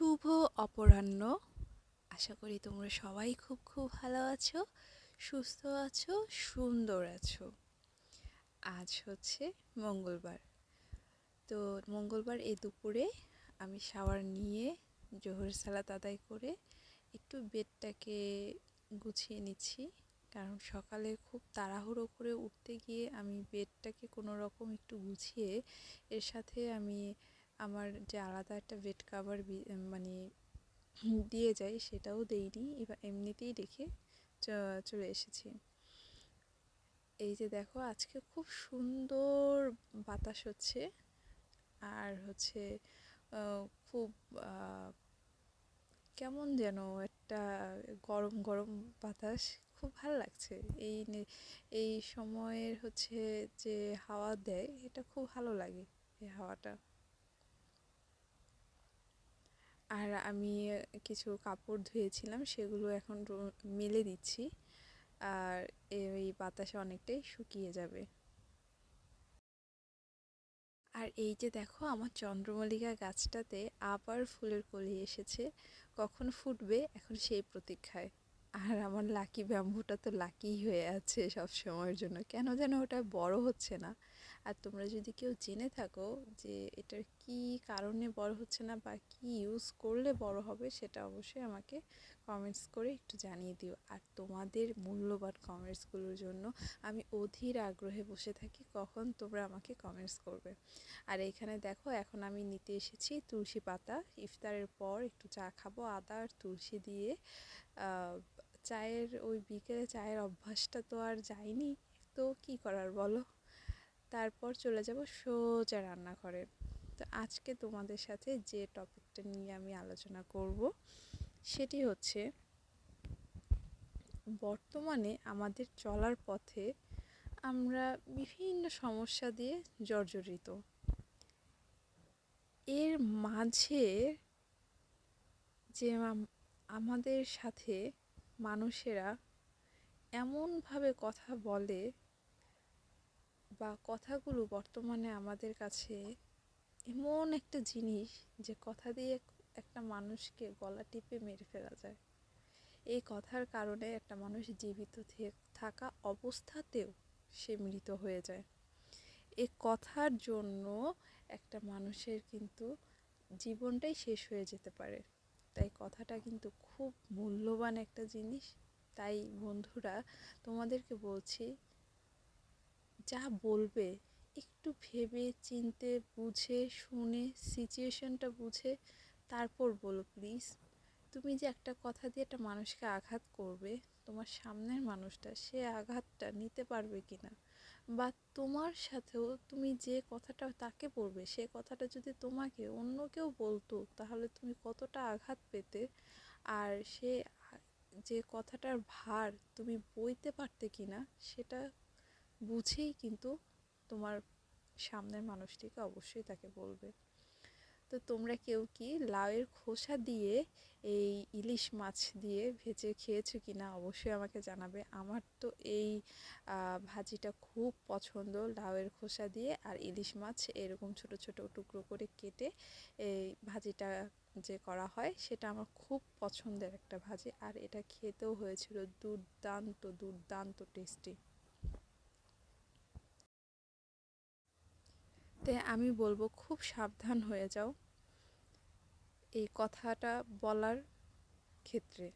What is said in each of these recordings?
শুভ অপরাহ্ন। আশা করি তোমরা সবাই খুব খুব ভালো আছো, সুস্থ আছো, সুন্দর আছো। আজ হচ্ছে মঙ্গলবার। তো মঙ্গলবার এই দুপুরে আমি শাওয়ার নিয়ে জোহর সালাত আদায় করে একটু বেডটাকে গুছিয়ে নিচ্ছি। কারণ সকালে খুব তাড়াহুড়ো করে উঠতে গিয়ে আমি বেডটাকে কোনো রকম একটু গুছিয়ে এর সাথে আমি আমার যে আলাদা একটা বেড কাভার মানে দিয়ে যাই সেটাও দেইনি। এবার এমনিতেই রেখে চলে এসেছি। এই যে দেখো, আজকে খুব সুন্দর বাতাস হচ্ছে। আর হচ্ছে খুব কেমন যেন একটা গরম গরম বাতাস। খুব ভালো লাগছে। এই এই সময়ের হচ্ছে যে হাওয়া দেয়, এটা খুব ভালো লাগে, এই হাওয়াটা। আর আমি কিছু কাপড় ধুয়েছিলাম, সেগুলো এখন মেলে দিচ্ছি। আর এই বাতাসে অনেকটাই শুকিয়ে যাবে। আর এই যে দেখো, আমার চন্দ্রমল্লিকা গাছটাতে আবার ফুলের কলি এসেছে। কখন ফুটবে এখন সেই প্রতীক্ষায়। আর আমার লাকি ব্যাম্বুটা তো লাকি হয়ে আছে সব সময়ের জন্য। কেন যেন ওটা বড় হচ্ছে না। আর তোমরা যদি কেউ জেনে থাকো যে এটার কি কারণে বড় হচ্ছে না বা কি ইউজ করলে বড় হবে, সেটা অবশ্যই আমাকে কমেন্টস করে একটু জানিয়ে দিও। আর তোমাদের মূল্যবান কমেন্টসগুলোর জন্য আমি অধীর আগ্রহে বসে থাকি কখন তোমরা আমাকে কমেন্টস করবে। আর এখানে দেখো, এখন আমি নিতে এসেছি তুলসী পাতা। ইফতারের পর একটু চা খাব, আদা আর তুলসী দিয়ে। চায়ের, ওই বিকেলে চায়ের অভ্যাসটা তো আর যায়নি। তো কি করার বলো? তারপর চলে যাব সোজা রান্নাঘরে। তো আজকে তোমাদের সাথে যে টপিকটা নিয়ে আমি আলোচনা করব, সেটি হচ্ছে বর্তমানে আমাদের চলার পথে আমরা বিভিন্ন সমস্যা দিয়ে জর্জরিত। এর মাঝে যে আমাদের সাথে মানুষেরা এমনভাবে কথা বলে বা কথাগুলো বর্তমানে আমাদের কাছে এমন একটা জিনিস যে কথা দিয়ে একটা মানুষকে গলা টিপে মেরে ফেলা যায়। এই কথার কারণে একটা মানুষ জীবিত থাকা অবস্থাতেও সে মৃত হয়ে যায়। এই কথার জন্য একটা মানুষের কিন্তু জীবনটাই শেষ হয়ে যেতে পারে। তাই কথাটা কিন্তু খুব মূল্যবান একটা জিনিস। তাই বন্ধুরা, তোমাদেরকে বলছি যা বলবে, একটু ভেবে চিনতে, বুঝে শুনে সিচুয়েশনটা বুঝে তারপর বলো প্লিজ তুমি যে একটা কথা দিয়ে একটা মানুষকে আঘাত করবে, তোমার সামনের মানুষটা সে আঘাতটা নিতে পারবে কি না বা তোমার সাথেও তুমি যে কথাটা তাকে বলবে, সে কথাটা যদি তোমাকে অন্য কেউ বলতো, তাহলে তুমি কতটা আঘাত পেতে? আর সে, যে কথাটার ভার তুমি বইতে পারতে কি না সেটা বুঝেই কিন্তু তোমার সামনের মানুষটিকে অবশ্যই তাকে বলবে। তো তোমরা কেউ কি লাউয়ের খোসা দিয়ে এই ইলিশ মাছ দিয়ে ভেজে খেয়েছো কি না অবশ্যই আমাকে জানাবে। আমার তো এই ভাজিটা খুব পছন্দ লাউয়ের খোসা দিয়ে আর ইলিশ মাছ এরকম ছোট ছোট টুকরো করে কেটে এই ভাজিটা যে করা হয় সেটা আমার খুব পছন্দের একটা ভাজি। আর এটা খেতেও হয়েছিল দুর্দান্ত দুর্দান্ত টেস্টি তে আমি বলব খুব সাবধান হয়ে যাও এই কথাটা বলার ক্ষেত্রে।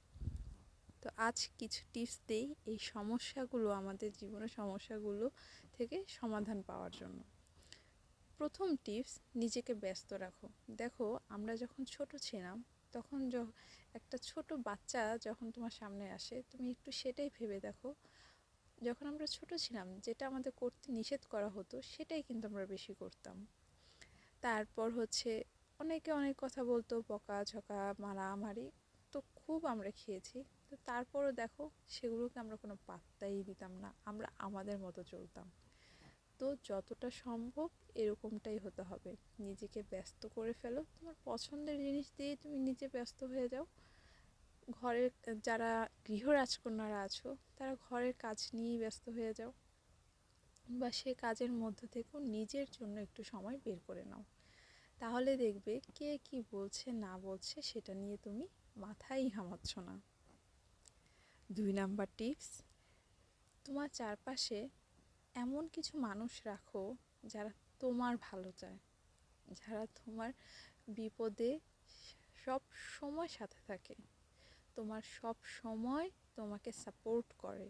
তো আজ কিছু টিপস দেই এই সমস্যাগুলো, আমাদের জীবনের সমস্যাগুলো থেকে সমাধান পাওয়ার জন্য। প্রথম টিপস, নিজেকে ব্যস্ত রাখো। দেখো, আমরা যখন ছোট ছিলাম, তখন একটা ছোট বাচ্চা যখন তোমার সামনে আসে, তুমি একটু সেটাই ভেবে দেখো যখন আমরা ছোট ছিলাম, যেটা আমাদের করতে নিষেধ করা হতো, সেটাই কিন্তু আমরা বেশি করতাম। তারপর হচ্ছে অনেকে অনেক কথা বলতো বকা ঝকা মারামারি, তো খুব আমরা খেয়েছি। তো তারপরও দেখো, সেগুলোকে আমরা কোনো পাত্তাই দিতাম না, আমরা আমাদের মতো চলতাম। তো যতটা সম্ভব এরকমটাই হতে হবে। নিজেকে ব্যস্ত করে ফেলো। তোমার পছন্দের জিনিস দিয়ে তুমি নিজে ব্যস্ত হয়ে যাও। ঘরের, যারা গৃহ রাজকন্যারা আছো, তারা ঘরের কাজ নিয়েই ব্যস্ত হয়ে যাও বা সে কাজের মধ্য থেকেও নিজের জন্য একটু সময় বের করে নাও। তাহলে দেখবে কে কি বলছে, না বলছে, সেটা নিয়ে তুমি মাথাই হামাচ্ছ না। দুই নাম্বার টিপস, তোমার চারপাশে এমন কিছু মানুষ রাখো যারা তোমার ভালো চায়। যারা তোমার বিপদে সব সময় সাথে থাকে। তোমার সব সময় তোমাকে সাপোর্ট করে,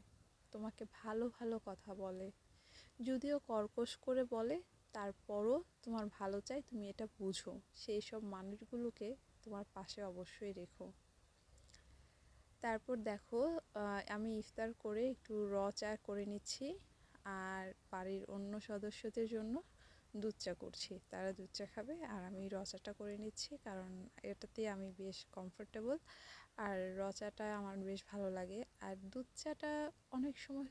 তোমাকে ভালো ভালো কথা বলে। যদিও কর্কশ করে বলে, তারপরও তোমার ভালো চাই, তুমি এটা বুঝো। সেই সব মানুষগুলোকে তোমার পাশে অবশ্যই রেখো। তারপর দেখো আমি ইফতার করে একটু র চা করে নিচ্ছি, আর বাড়ির অন্য সদস্যদের জন্য দুধ চা করছি। তারা দুধ চা খাবে আর আমি র চাটা করে নিচ্ছি কারণ এটাতে আমি বেশ কমফোর্টেবল আর র চাটা আমার বেশ ভালো লাগে। আর দুধ চাটা অনেক সময়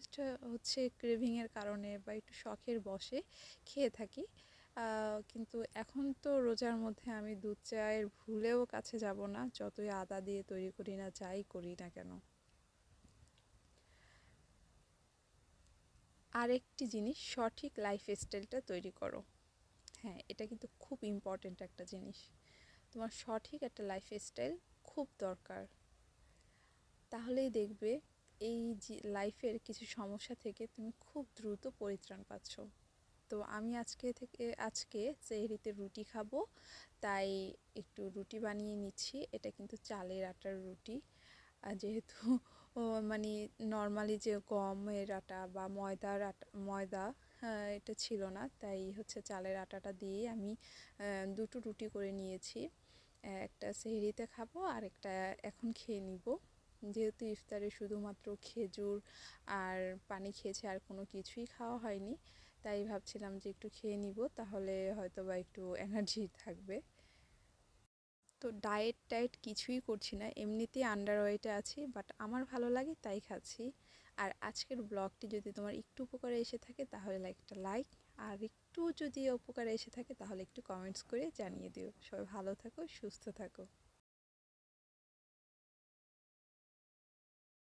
হচ্ছে ক্রেভিংয়ের কারণে বা একটু শখের বসে খেয়ে থাকি। কিন্তু এখন তো রোজার মধ্যে আমি দুধ চায়ের ভুলেও কাছে যাব না। যতই আদা দিয়ে তৈরি করি না, যাই করি না কেন। আরেকটি জিনিস, সঠিক লাইফ স্টাইলটা তৈরি করো। হ্যাঁ এটা কিন্তু খুব ইম্পর্টেন্ট একটা জিনিস। তোমার সঠিক একটা লাইফ স্টাইল খুব দরকার। তাহলেই দেখবে এই লাইফের কিছু সমস্যা থেকে তুমি খুব দ্রুত পরিত্রাণ পাচ্ছ। তো আমি আজকে থেকে, আজকে সেহরিতে রুটি খাব, তাই একটু রুটি বানিয়ে নিচ্ছি। এটা কিন্তু চালের আটার রুটি। আর যেহেতু মানে নর্মালি যে গমের আটা বা ময়দার আটা, ময়দা এটা ছিল না। তাই হচ্ছে চালের আটাটা দিয়ে আমি দুটো রুটি করে নিয়েছি। একটা সেহরিতে খাব, আর একটা এখন খেয়ে নিব। যেহেতু ইফতারে শুধুমাত্র খেজুর আর পানি খেয়েছে, আর কোনো কিছুই খাওয়া হয়নি। তাই ভাবছিলাম যে একটু খেয়ে নিব, তাহলে হয়তো বা একটু এনার্জি থাকবে। তো ডায়েট টায়েট কিছুই করছি না। এমনিতেই আন্ডার ওয়েটে আছি বাট আমার ভালো লাগে তাই খাচ্ছি। আর আজকের ব্লগটি যদি তোমার একটু উপকারে এসে থাকে, তাহলে একটা লাইক আর একটু যদি উপকারে এসে থাকে, তাহলে একটু কমেন্টস করে জানিয়ে দিও। সবাই ভালো থাকো, সুস্থ থাকো।